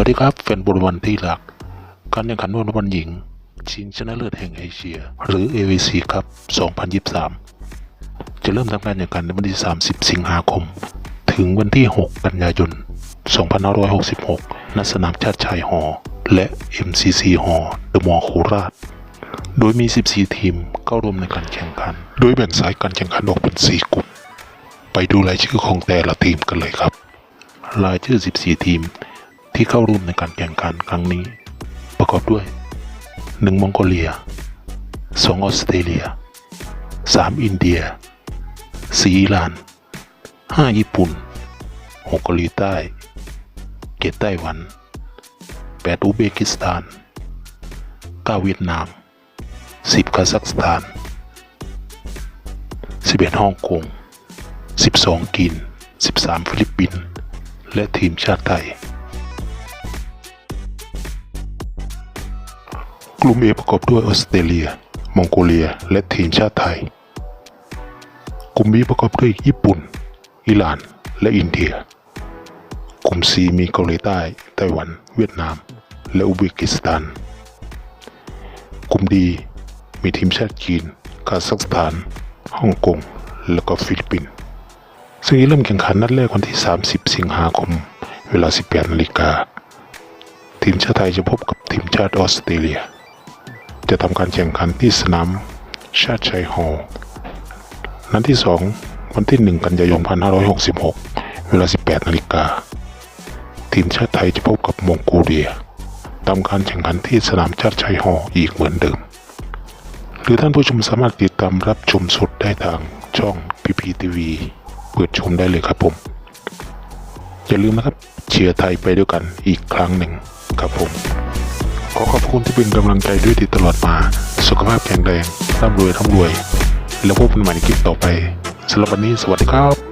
วัสดีครับแฟนบอลวันที่รัก การแข่งขันวอลบอลหญิง ชิงชนะเลิศแห่งเอเชีย หรือ AVC ครับ 2023 จะเริ่มทำการแข่งขันในวันที่ 30 สิงหาคม ถึงวันที่ 6 กันยายน 2566 ณ สนามชาติชายหอ และ MCC หอเดอะมอลล์โคราช โดยมี 14 ทีมเข้าร่วมในการแข่งขัน โดยแบ่งสายการแข่งขันออกเป็น 4 กลุ่ม ไปดูรายชื่อของแต่ละทีมกันเลยครับ รายชื่อ 14 ทีม ที่เข้าร่วมในการแข่งขันครั้งนี้ ประกอบด้วย 1 มองโกเลีย 2 ออสเตรเลีย 3 อินเดีย 4 อิหร่าน 5 ญี่ปุ่น 6 เกาหลีใต้ 7 ไต้หวัน 8 อุเบกิสถาน 9 เวียดนาม 10 คาซัคสถาน 11 ฮ่องกง 12กีน13 ฟิลิปปินส์และทีมชาติไทย กลุ่ม A ประกอบด้วยออสเตรเลีย มองโกเลีย และทีมชาติไทย กลุ่ม B ประกอบด้วยญี่ปุ่น อิหร่าน และอินเดีย กลุ่ม C มีเกาหลีใต้ ไต้หวัน เวียดนาม และอุซเบกิสถาน กลุ่ม D มีทีมชาติจีน คาซัคสถาน ฮ่องกง และก็ฟิลิปปินส์ซึ่งจะเริ่มแข่งขันนัดแรกวันที่ 30 สิงหาคม เวลา 18นาฬิกาทีมชาติไทยจะพบกับทีมชาติออสเตรเลีย จะทำการแข่งขันที่สนามชาติชัยฮอลล์นัดที่ 2 วันที่ 1 กันยายน 2566 เวลา 18 นาฬิกา ทีมชาติไทยจะพบกับมองโกเลียทำการแข่งขันที่สนามชาติชัยฮอลล์อีกเหมือนเดิม หรือท่านผู้ชมสามารถติดตามรับชมสดได้ทางช่อง PPTV เปิดชมได้เลยครับผม อย่าลืมนะครับเชียร์ไทยไปด้วยกันอีกครั้งหนึ่งครับผม อขอบคุณที่เป็นกำลังใจด้วยดีตลอดมา สุขภาพแข็งแรงร่ำรวยร่ำรวย แล้วพบกันใหม่ในคลิปต่อไปสำหรับวันนี้สวัสดีครับ